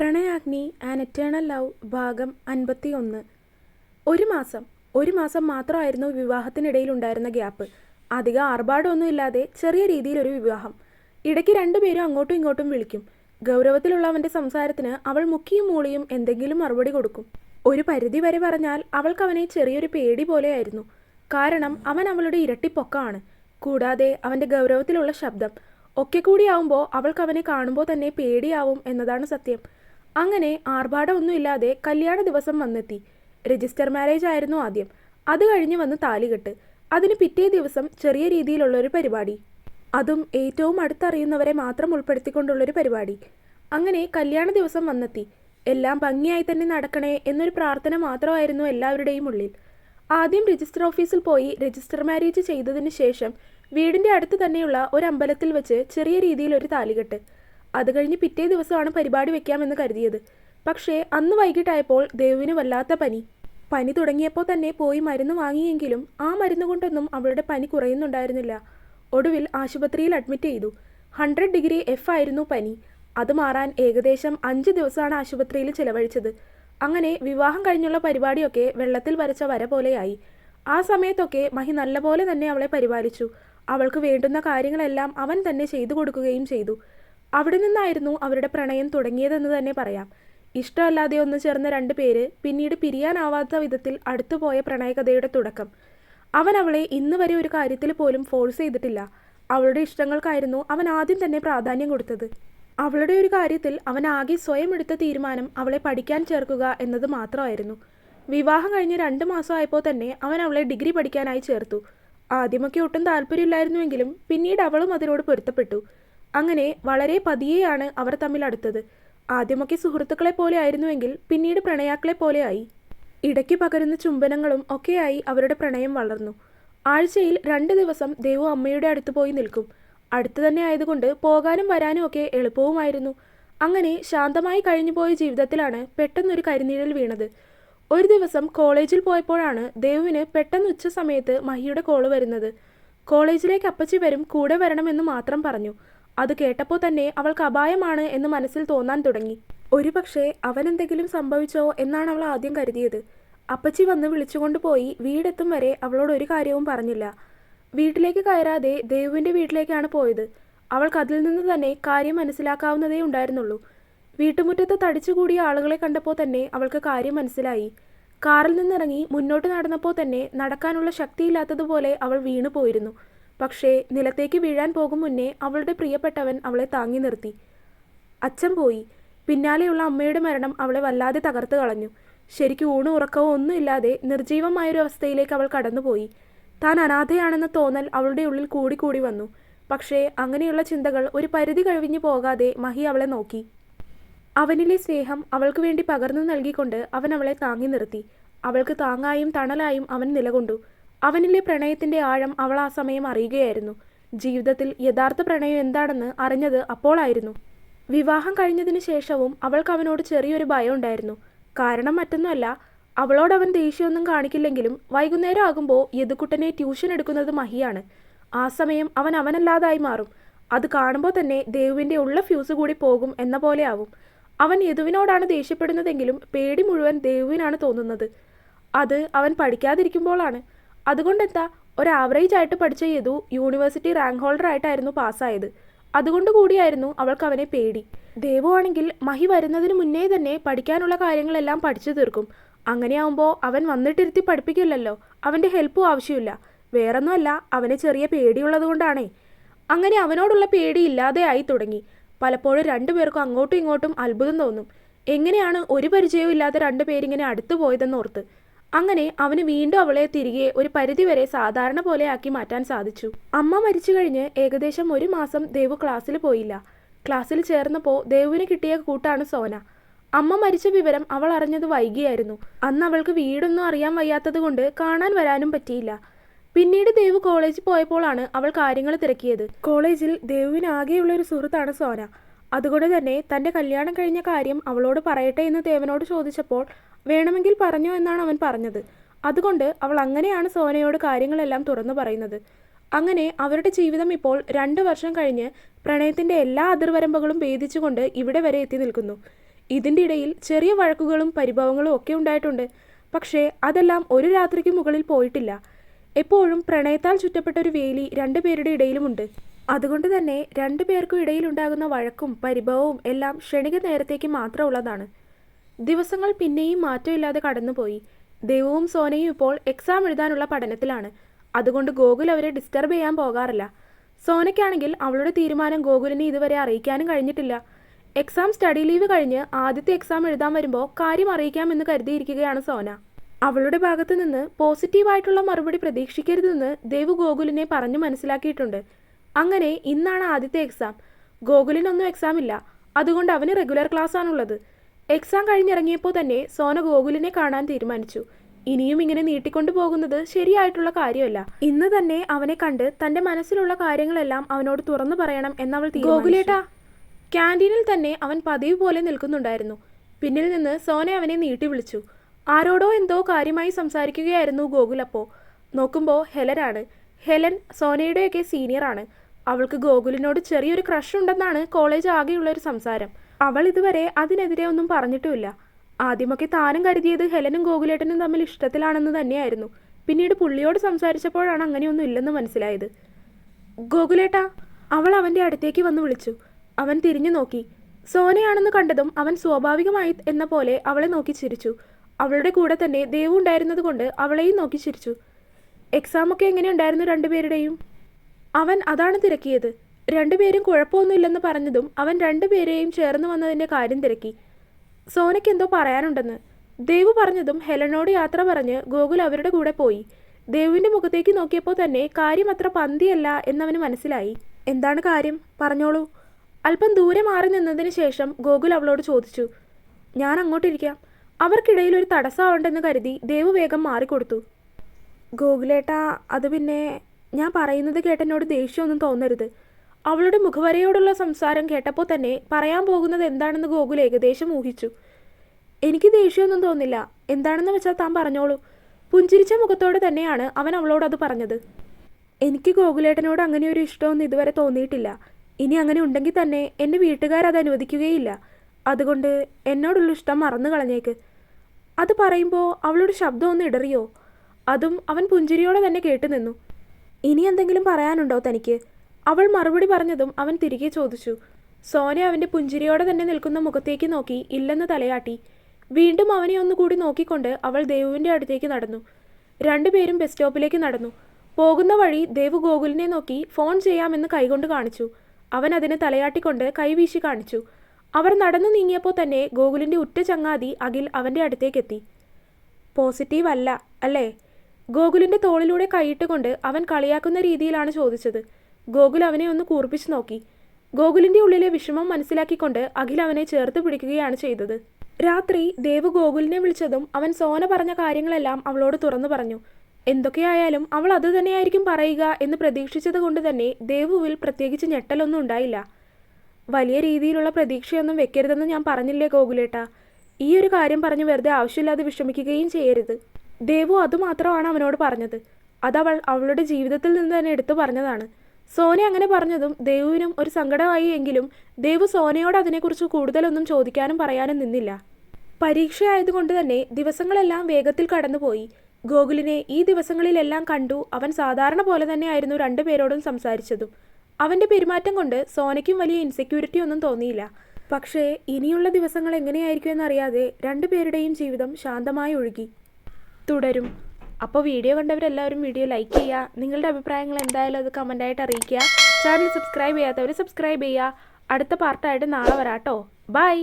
Pranayagni an eternal love ഭാഗം അൻപത്തി ഒന്ന് ഒരു മാസം ഒരു മാസം മാത്രമായിരുന്നു വിവാഹത്തിനിടയിൽ ഉണ്ടായിരുന്ന ഗ്യാപ്പ്. അധികം ആർഭാടമൊന്നുമില്ലാതെ ചെറിയ രീതിയിലൊരു വിവാഹം. ഇടയ്ക്ക് രണ്ടുപേരും അങ്ങോട്ടും ഇങ്ങോട്ടും വിളിക്കും. ഗൗരവത്തിലുള്ള അവന്റെ സംസാരത്തിന് അവൾ മുക്കിയും മൂളിയും എന്തെങ്കിലും മറുപടി കൊടുക്കും. ഒരു പരിധി വരെ പറഞ്ഞാൽ അവൾക്ക് അവനെ ചെറിയൊരു പേടി പോലെയായിരുന്നു. കാരണം അവൻ അവളുടെ ഇരട്ടിപ്പൊക്കാണ്. കൂടാതെ അവന്റെ ഗൗരവത്തിലുള്ള ശബ്ദം. ഒക്കെ കൂടിയാവുമ്പോൾ അവൾക്ക് അവനെ കാണുമ്പോൾ തന്നെ പേടിയാവും എന്നതാണ് സത്യം. അങ്ങനെ ആർഭാടമൊന്നുമില്ലാതെ കല്യാണ ദിവസം വന്നെത്തി. രജിസ്റ്റർ മാരേജ് ആയിരുന്നു ആദ്യം. അത് കഴിഞ്ഞ് വന്ന് താലികെട്ട് അതിന് പിറ്റേ ദിവസം ചെറിയ രീതിയിലുള്ള ഒരു പരിപാടി. അതും ഏറ്റവും അടുത്തറിയുന്നവരെ മാത്രം ഉൾപ്പെടുത്തിക്കൊണ്ടുള്ളൊരു പരിപാടി. അങ്ങനെ കല്യാണ ദിവസം വന്നെത്തി. എല്ലാം ഭംഗിയായി തന്നെ നടക്കണേ എന്നൊരു പ്രാർത്ഥന മാത്രമായിരുന്നു എല്ലാവരുടെയും ഉള്ളിൽ. ആദ്യം രജിസ്റ്റർ ഓഫീസിൽ പോയി രജിസ്റ്റർ മാരേജ് ചെയ്തതിന് ശേഷം വീടിന്റെ അടുത്ത് തന്നെയുള്ള ഒരു അമ്പലത്തിൽ വെച്ച് ചെറിയ രീതിയിൽ ഒരു താലികെട്ട് അത് കഴിഞ്ഞ് പിറ്റേ ദിവസമാണ് പരിപാടി വെക്കാമെന്ന് കരുതിയത്. പക്ഷേ അന്ന് വൈകിട്ടായപ്പോൾ ദേവുവിന് വല്ലാത്ത പനി. പനി തുടങ്ങിയപ്പോൾ തന്നെ പോയി മരുന്ന് വാങ്ങിയെങ്കിലും ആ മരുന്ന് കൊണ്ടൊന്നും അവളുടെ പനി കുറയുന്നുണ്ടായിരുന്നില്ല. ഒടുവിൽ ആശുപത്രിയിൽ അഡ്മിറ്റ് ചെയ്തു. ഹൺഡ്രഡ് ഡിഗ്രി എഫ് ആയിരുന്നു പനി. അത് മാറാൻ ഏകദേശം അഞ്ച് ദിവസമാണ് ആശുപത്രിയിൽ ചിലവഴിച്ചത്. അങ്ങനെ വിവാഹം കഴിഞ്ഞുള്ള പരിപാടിയൊക്കെ വെള്ളത്തിൽ വരച്ച വര പോലെയായി. ആ സമയത്തൊക്കെ മഹി നല്ലപോലെ തന്നെ അവളെ പരിപാലിച്ചു. അവൾക്ക് വേണ്ടുന്ന കാര്യങ്ങളെല്ലാം അവൻ തന്നെ ചെയ്തു കൊടുക്കുകയും ചെയ്തു. അവിടെ നിന്നായിരുന്നു അവരുടെ പ്രണയം തുടങ്ങിയതെന്ന് തന്നെ പറയാം. ഇഷ്ടമല്ലാതെ ഒന്ന് ചേർന്ന രണ്ട് പേര് പിന്നീട് പിരിയാനാവാത്ത വിധത്തിൽ അടുത്തുപോയ പ്രണയകഥയുടെ തുടക്കം. അവൻ അവളെ ഇന്ന് വരെ ഒരു കാര്യത്തിൽ പോലും ഫോഴ്സ് ചെയ്തിട്ടില്ല. അവളുടെ ഇഷ്ടങ്ങൾക്കായിരുന്നു അവൻ ആദ്യം തന്നെ പ്രാധാന്യം കൊടുത്തത്. അവളുടെ ഒരു കാര്യത്തിൽ അവൻ ആകെ സ്വയം എടുത്ത തീരുമാനം അവളെ പഠിക്കാൻ ചേർക്കുക എന്നത് മാത്രമായിരുന്നു. വിവാഹം കഴിഞ്ഞ് രണ്ട് മാസമായപ്പോൾ തന്നെ അവൻ അവളെ ഡിഗ്രി പഠിക്കാനായി ചേർത്തു. ആദ്യമൊക്കെ ഒട്ടും താല്പര്യമില്ലായിരുന്നുവെങ്കിലും പിന്നീട് അവളും അതിനോട് പൊരുത്തപ്പെട്ടു. അങ്ങനെ വളരെ പതിയെയാണ് അവർ തമ്മിൽ അടുത്തത്. ആദ്യമൊക്കെ സുഹൃത്തുക്കളെ പോലെ ആയിരുന്നുവെങ്കിൽ പിന്നീട് പ്രണയാക്കളെ പോലെയായി ഇടയ്ക്ക് പകരുന്ന ചുംബനങ്ങളും ഒക്കെയായി അവരുടെ പ്രണയം വളർന്നു. ആഴ്ചയിൽ രണ്ട് ദിവസം ദേവു അമ്മയുടെ അടുത്ത് പോയി നിൽക്കും. അടുത്തു തന്നെ ആയതുകൊണ്ട് പോകാനും വരാനും ഒക്കെ എളുപ്പവുമായിരുന്നു. അങ്ങനെ ശാന്തമായി കഴിഞ്ഞുപോയ ജീവിതത്തിലാണ് പെട്ടെന്നൊരു കരിനീഴൽ വീണത്. ഒരു ദിവസം കോളേജിൽ പോയപ്പോഴാണ് ദേവുവിന് പെട്ടെന്ന് ഉച്ച സമയത്ത് മഹിയുടെ കോൾ വരുന്നത്. കോളേജിലേക്ക് അപ്പച്ചി വരും കൂടെ വരണമെന്ന് മാത്രം പറഞ്ഞു. അത് കേട്ടപ്പോൾ തന്നെ അവൾക്ക് അപായമാണ് എന്ന് മനസ്സിൽ തോന്നാൻ തുടങ്ങി. ഒരുപക്ഷെ അവനെന്തെങ്കിലും സംഭവിച്ചോ എന്നാണ് അവൾ ആദ്യം കരുതിയത്. അപ്പച്ചി വന്ന് വിളിച്ചുകൊണ്ട് പോയി വീടെത്തും വരെ അവളോട് ഒരു കാര്യവും പറഞ്ഞില്ല. വീട്ടിലേക്ക് കയറാതെ ദേവുവിന്റെ വീട്ടിലേക്കാണ് പോയത്. അവൾക്ക് അതിൽ നിന്ന് തന്നെ കാര്യം മനസ്സിലാക്കാവുന്നതേ ഉണ്ടായിരുന്നുള്ളൂ. വീട്ടുമുറ്റത്ത് തടിച്ചുകൂടിയ ആളുകളെ കണ്ടപ്പോൾ തന്നെ അവൾക്ക് കാര്യം മനസ്സിലായി. കാറിൽ നിന്നിറങ്ങി മുന്നോട്ട് നടന്നപ്പോൾ തന്നെ നടക്കാനുള്ള ശക്തിയില്ലാത്തതുപോലെ അവൾ വീണു പോയിരുന്നു പക്ഷേ നിലത്തേക്ക് വീഴാൻ പോകും മുന്നേ അവളുടെ പ്രിയപ്പെട്ടവൻ അവളെ താങ്ങി നിർത്തി. അച്ഛൻ പോയി. പിന്നാലെയുള്ള അമ്മയുടെ മരണം അവളെ വല്ലാതെ തകർത്ത് കളഞ്ഞു. ശരിക്കും ഊണും ഉറക്കവും ഒന്നുമില്ലാതെ നിർജീവമായൊരു അവസ്ഥയിലേക്ക് അവൾ കടന്നുപോയി. താൻ അനാഥയാണെന്ന തോന്നൽ അവളുടെ ഉള്ളിൽ കൂടി കൂടി വന്നു. പക്ഷേ അങ്ങനെയുള്ള ചിന്തകൾ ഒരു പരിധി കഴിഞ്ഞു പോകാതെ മഹി അവളെ നോക്കി. അവനിലെ സ്നേഹം അവൾക്ക് വേണ്ടി പകർന്നു നൽകിക്കൊണ്ട് അവൻ അവളെ താങ്ങി നിർത്തി. അവൾക്ക് താങ്ങായും തണലായും അവൻ നിലകൊണ്ടു. അവനിലെ പ്രണയത്തിന്റെ ആഴം അവൾ ആ സമയം അറിയുകയായിരുന്നു. ജീവിതത്തിൽ യഥാർത്ഥ പ്രണയം എന്താണെന്ന് അറിഞ്ഞത് അപ്പോളായിരുന്നു വിവാഹം കഴിഞ്ഞതിന് ശേഷവും അവൾക്ക് അവനോട് ചെറിയൊരു ഭയം ഉണ്ടായിരുന്നു. കാരണം മറ്റൊന്നുമല്ല അവളോട് അവൻ ദേഷ്യമൊന്നും കാണിക്കില്ലെങ്കിലും വൈകുന്നേരം ആകുമ്പോൾ യദുക്കുട്ടനെ ട്യൂഷൻ എടുക്കുന്നത് മഹിയാണ്. ആ സമയം അവൻ അവനല്ലാതായി മാറും. അത് കാണുമ്പോൾ തന്നെ ദേവുവിന്റെ ഉള്ള ഫ്യൂസ് കൂടി പോകും എന്ന പോലെയാവും അവൻ യദുവിനോടാണ് ദേഷ്യപ്പെടുന്നതെങ്കിലും പേടി മുഴുവൻ ദേവുവിനാണ് തോന്നുന്നത്. അത് അവൻ പഠിക്കാതിരിക്കുമ്പോഴാണ് അതുകൊണ്ടെന്താ? ഒരു ആവറേജ് ആയിട്ട് പഠിച്ച യദു യൂണിവേഴ്സിറ്റി റാങ്ക് ഹോൾഡർ ആയിട്ടായിരുന്നു പാസ്സായത് അതുകൊണ്ട് കൂടിയായിരുന്നു അവൾക്ക് അവനെ പേടി. ദേവു ആണെങ്കിൽ മഹി വരുന്നതിന് മുന്നേ തന്നെ പഠിക്കാനുള്ള കാര്യങ്ങളെല്ലാം പഠിച്ചു തീർക്കും. അങ്ങനെയാവുമ്പോൾ അവൻ വന്നിട്ടിരുത്തി പഠിപ്പിക്കില്ലല്ലോ. അവന്റെ ഹെൽപ്പും ആവശ്യമില്ല. വേറൊന്നുമല്ല അവന് ചെറിയ പേടിയുള്ളത് കൊണ്ടാണേ. അങ്ങനെ അവനോടുള്ള പേടി ഇല്ലാതെ ആയി തുടങ്ങി. പലപ്പോഴും രണ്ടുപേർക്കും അങ്ങോട്ടും ഇങ്ങോട്ടും അത്ഭുതം തോന്നും. എങ്ങനെയാണ് ഒരു പരിചയവും ഇല്ലാത്ത രണ്ടുപേരിങ്ങനെ അടുത്തു പോയതെന്നോർത്ത്. അങ്ങനെ അവന് വീണ്ടും അവളെ തിരികെ ഒരു പരിധിവരെ സാധാരണ പോലെ ആക്കി മാറ്റാൻ സാധിച്ചു. അമ്മ മരിച്ചു കഴിഞ്ഞ് ഏകദേശം ഒരു മാസം ദേവു ക്ലാസ്സിൽ പോയില്ല. ക്ലാസ്സിൽ ചേർന്നപ്പോൾ ദേവുവിന് കിട്ടിയ കൂട്ടാണ് സോന. അമ്മ മരിച്ച വിവരം അവൾ അറിഞ്ഞത് വൈകിയായിരുന്നു. അന്ന് അവൾക്ക് വീടൊന്നും അറിയാൻ വയ്യാത്തത് കൊണ്ട് കാണാൻ വരാനും പറ്റിയില്ല. പിന്നീട് ദേവു കോളേജിൽ പോയപ്പോഴാണ് അവൾ കാര്യങ്ങൾ തിരക്കിയത്. കോളേജിൽ ദേവുവിന് ആകെയുള്ള ഒരു സുഹൃത്താണ് സോന. അതുകൊണ്ട് തന്നെ തന്റെ കല്യാണം കഴിഞ്ഞ കാര്യം അവളോട് പറയട്ടെ എന്ന് ദേവനോട് ചോദിച്ചപ്പോൾ വേണമെങ്കിൽ പറഞ്ഞു എന്നാണ് അവൻ പറഞ്ഞത്. അതുകൊണ്ട് അവൾ അങ്ങനെയാണ് സോനയോട് കാര്യങ്ങളെല്ലാം തുറന്നു പറയുന്നത്. അങ്ങനെ അവരുടെ ജീവിതം ഇപ്പോൾ രണ്ട് വർഷം കഴിഞ്ഞ് പ്രണയത്തിന്റെ എല്ലാ അതിർവരമ്പുകളും ഭേദിച്ചുകൊണ്ട് ഇവിടെ വരെ എത്തി നിൽക്കുന്നു. ഇതിന്റെ ഇടയിൽ ചെറിയ വഴക്കുകളും പരിഭവങ്ങളും ഒക്കെ ഉണ്ടായിട്ടുണ്ട്. പക്ഷേ അതെല്ലാം ഒരു രാത്രിക്ക് മുകളിൽ പോയിട്ടില്ല. എപ്പോഴും പ്രണയത്താൽ ചുറ്റപ്പെട്ട ഒരു വേലി രണ്ടുപേരുടെ ഇടയിലുമുണ്ട്. അതുകൊണ്ട് തന്നെ രണ്ടു പേർക്കും ഇടയിലുണ്ടാകുന്ന വഴക്കും പരിഭവവും എല്ലാം ക്ഷണിക നേരത്തേക്ക് മാത്രമുള്ളതാണ് ദിവസങ്ങൾ പിന്നെയും മാറ്റമില്ലാതെ കടന്നുപോയി. ദേവവും സോനയും ഇപ്പോൾ എക്സാം എഴുതാനുള്ള പഠനത്തിലാണ്. അതുകൊണ്ട് ഗോകുൽ അവരെ ഡിസ്റ്റർബ് ചെയ്യാൻ പോകാറില്ല. സോനയ്ക്കാണെങ്കിൽ അവളുടെ തീരുമാനം ഗോകുലിനെ ഇതുവരെ അറിയിക്കാനും കഴിഞ്ഞിട്ടില്ല. എക്സാം സ്റ്റഡി ലീവ് കഴിഞ്ഞ് ആദ്യത്തെ എക്സാം എഴുതാൻ വരുമ്പോൾ കാര്യം അറിയിക്കാമെന്ന് കരുതിയിരിക്കുകയാണ് സോന. അവളുടെ ഭാഗത്തു നിന്ന് പോസിറ്റീവായിട്ടുള്ള മറുപടി പ്രതീക്ഷിക്കരുതെന്ന് ദേവു ഗോകുലിനെ പറഞ്ഞു മനസ്സിലാക്കിയിട്ടുണ്ട്. അങ്ങനെ ഇന്നാണ് ആദ്യത്തെ എക്സാം ഗോകുലിനൊന്നും എക്സാം ഇല്ല. അതുകൊണ്ട് അവന് റെഗുലർ ക്ലാസ് ആണുള്ളത്. എക്സാം കഴിഞ്ഞിറങ്ങിയപ്പോൾ തന്നെ സോന ഗോകുലിനെ കാണാൻ തീരുമാനിച്ചു. ഇനിയും ഇങ്ങനെ നീട്ടിക്കൊണ്ടു പോകുന്നത് ശരിയായിട്ടുള്ള കാര്യമല്ല. ഇന്ന് തന്നെ അവനെ കണ്ട് തന്റെ മനസ്സിലുള്ള കാര്യങ്ങളെല്ലാം അവനോട് തുറന്നു പറയണം എന്നവൾ ഗോകുലേട്ടാ ക്യാന്റീനിൽ തന്നെ അവൻ പതിവ് പോലെ നിൽക്കുന്നുണ്ടായിരുന്നു. പിന്നിൽ നിന്ന് സോന അവനെ നീട്ടി വിളിച്ചു. ആരോടോ എന്തോ കാര്യമായി സംസാരിക്കുകയായിരുന്നു ഗോകുൽ അപ്പോൾ നോക്കുമ്പോൾ ഹെലനാണ്. ഹെലൻ സോനയുടെയൊക്കെ സീനിയറാണ് അവൾക്ക് ഗോകുലിനോട് ചെറിയൊരു ക്രഷ് ഉണ്ടെന്നാണ് കോളേജ് ആകെയുള്ള ഒരു സംസാരം. അവൾ ഇതുവരെ അതിനെതിരെ ഒന്നും പറഞ്ഞിട്ടുമില്ല. ആദ്യമൊക്കെ താനും കരുതിയത് ഹെലനും ഗോകുലേട്ടനും തമ്മിൽ ഇഷ്ടത്തിലാണെന്ന് തന്നെയായിരുന്നു. പിന്നീട് പുള്ളിയോട് സംസാരിച്ചപ്പോഴാണ് അങ്ങനെയൊന്നും ഇല്ലെന്ന് മനസ്സിലായത്. ഗോകുലേട്ടാ അവൾ അവന്റെ അടുത്തേക്ക് വന്ന് വിളിച്ചു. അവൻ തിരിഞ്ഞു നോക്കി. സോനയാണെന്ന് കണ്ടതും അവൻ സ്വാഭാവികമായി എന്ന പോലെ അവളെ നോക്കി ചിരിച്ചു. അവളുടെ കൂടെ തന്നെ ദേവു ഉണ്ടായിരുന്നത് കൊണ്ട് അവളെയും നോക്കി ചിരിച്ചു. എക്സാമൊക്കെ എങ്ങനെയുണ്ടായിരുന്നു രണ്ടുപേരുടെയും? അവൻ അതാണ് തിരക്കിയത്. രണ്ടുപേരും കുഴപ്പമൊന്നുമില്ലെന്ന് പറഞ്ഞതും അവൻ രണ്ടുപേരെയും ചേർന്ന് വന്നതിന്റെ കാര്യം തിരക്കി. സോനയ്ക്ക് എന്തോ പറയാനുണ്ടെന്ന്. ദേവ് പറഞ്ഞതും ഹെലനോട് യാത്ര പറഞ്ഞ് ഗോകുൽ അവരുടെ കൂടെ പോയി. ദേവുവിന്റെ മുഖത്തേക്ക് നോക്കിയപ്പോൾ തന്നെ കാര്യം അത്ര പന്തിയല്ല എന്നവന് മനസ്സിലായി. എന്താണ് കാര്യം? പറഞ്ഞോളൂ. അല്പം ദൂരെ മാറി നിന്നതിന് ശേഷം ഗോകുൽ അവളോട് ചോദിച്ചു. ഞാൻ അങ്ങോട്ടിരിക്കാം. അവർക്കിടയിൽ ഒരു തടസ്സമാവണ്ടെന്ന് കരുതി ദേവ് വേഗം മാറിക്കൊടുത്തു. ഗോകുലേട്ടാ അത് പിന്നെ ഞാൻ പറയുന്നത് കേട്ടെന്നോട് ദേഷ്യമൊന്നും തോന്നരുത്. അവളുടെ മുഖവരയോടുള്ള സംസാരം കേട്ടപ്പോൾ തന്നെ പറയാൻ പോകുന്നത് എന്താണെന്ന് ഗോകുൽ ഏകദേശം ഊഹിച്ചു. എനിക്ക് ദേഷ്യമൊന്നും തോന്നില്ല. എന്താണെന്ന് വെച്ചാൽ താൻ പറഞ്ഞോളൂ. പുഞ്ചിരിച്ച മുഖത്തോടെ തന്നെയാണ് അവൻ അവളോട് അത് പറഞ്ഞത്. എനിക്ക് ഗോകുലേട്ടനോട് അങ്ങനെ ഒരു ഇഷ്ടമൊന്നും ഇതുവരെ തോന്നിയിട്ടില്ല. ഇനി അങ്ങനെ ഉണ്ടെങ്കിൽ തന്നെ എന്റെ വീട്ടുകാർ അത് അനുവദിക്കുകയില്ല. അതുകൊണ്ട് എന്നോടുള്ള ഇഷ്ടം മറന്നു കളഞ്ഞേക്ക്. അത് പറയുമ്പോൾ അവളുടെ ശബ്ദം ഒന്ന് ഇടറിയോ? അതും അവൻ പുഞ്ചിരിയോടെ തന്നെ കേട്ടു നിന്നു ഇനി എന്തെങ്കിലും പറയാനുണ്ടോ തനിക്ക്? അവൾ മറുപടി പറഞ്ഞതും അവൻ തിരികെ ചോദിച്ചു. സോന അവന്റെ പുഞ്ചിരിയോടെ തന്നെ നിൽക്കുന്ന മുഖത്തേക്ക് നോക്കി ഇല്ലെന്ന് തലയാട്ടി. വീണ്ടും അവനെ ഒന്നുകൂടി നോക്കിക്കൊണ്ട് അവൾ ദേവുവിന്റെ അടുത്തേക്ക് നടന്നു. രണ്ടുപേരും ബസ് സ്റ്റോപ്പിലേക്ക് നടന്നു. പോകുന്ന വഴി ദേവു ഗോകുലിനെ നോക്കി ഫോൺ ചെയ്യാമെന്ന് കൈകൊണ്ട് കാണിച്ചു. അവൻ അതിനെ തലയാട്ടിക്കൊണ്ട് കൈവീശി കാണിച്ചു. അവർ നടന്നു നീങ്ങിയപ്പോൾ തന്നെ ഗോകുലിന്റെ ഉറ്റ ചങ്ങാതി അഖിൽ അവന്റെ അടുത്തേക്കെത്തി. പോസിറ്റീവ് അല്ല അല്ലേ? ഗോകുലിന്റെ തോളിലൂടെ കൈയിട്ടുകൊണ്ട് അവൻ കളിയാക്കുന്ന രീതിയിലാണ് ചോദിച്ചത്. ഗോകുൽ അവനെ ഒന്ന് കൂർപ്പിച്ചു നോക്കി. ഗോകുലിന്റെ ഉള്ളിലെ വിഷമം മനസ്സിലാക്കിക്കൊണ്ട് അഖിൽ അവനെ ചേർത്ത് പിടിക്കുകയാണ് ചെയ്തത്. രാത്രി ദേവ് ഗോകുലിനെ വിളിച്ചതും അവൻ സോന പറഞ്ഞ കാര്യങ്ങളെല്ലാം അവളോട് തുറന്നു പറഞ്ഞു. എന്തൊക്കെയായാലും അവൾ അത് തന്നെയായിരിക്കും പറയുക എന്ന് പ്രതീക്ഷിച്ചത് കൊണ്ട് തന്നെ ദേവുവിൽ പ്രത്യേകിച്ച് ഞെട്ടലൊന്നും ഉണ്ടായില്ല. വലിയ രീതിയിലുള്ള പ്രതീക്ഷയൊന്നും വെക്കരുതെന്ന് ഞാൻ പറഞ്ഞില്ലേ ഗോകുലേട്ട? ഈ ഒരു കാര്യം പറഞ്ഞു വെറുതെ ആവശ്യമില്ലാതെ വിഷമിക്കുകയും ചെയ്യരുത്. ദേവു അതുമാത്രമാണ് അവനോട് പറഞ്ഞത്. അതവൾ അവളുടെ ജീവിതത്തിൽ നിന്ന് തന്നെ എടുത്തു പറഞ്ഞതാണ്. സോന അങ്ങനെ പറഞ്ഞതും ദേവുവിനും ഒരു സങ്കടമായി എങ്കിലും ദേവു സോനയോട് അതിനെക്കുറിച്ച് കൂടുതലൊന്നും ചോദിക്കാനും പറയാനും നിന്നില്ല. പരീക്ഷയായതുകൊണ്ട് തന്നെ ദിവസങ്ങളെല്ലാം വേഗത്തിൽ കടന്നുപോയി. ഗോകുലിനെ ഈ ദിവസങ്ങളിലെല്ലാം കണ്ടു അവൻ സാധാരണ പോലെ തന്നെയായിരുന്നു രണ്ടുപേരോടും സംസാരിച്ചതും. അവന്റെ പെരുമാറ്റം കൊണ്ട് സോനയ്ക്കും വലിയ ഇൻസെക്യൂരിറ്റി ഒന്നും തോന്നിയില്ല. പക്ഷേ ഇനിയുള്ള ദിവസങ്ങൾ എങ്ങനെയായിരിക്കും എന്നറിയാതെ രണ്ടുപേരുടെയും ജീവിതം ശാന്തമായി ഒഴുകി. തുടരും. അപ്പോൾ വീഡിയോ കണ്ടവരെല്ലാവരും വീഡിയോ ലൈക്ക് ചെയ്യുക. നിങ്ങളുടെ അഭിപ്രായങ്ങൾ എന്തായാലും അത് കമന്റായിട്ട് അറിയിക്കുക. ചാനൽ സബ്സ്ക്രൈബ് ചെയ്യാത്തവർ സബ്സ്ക്രൈബ് ചെയ്യുക. അടുത്ത പാർട്ടായിട്ട് നാളെ വരാട്ടോ ബൈ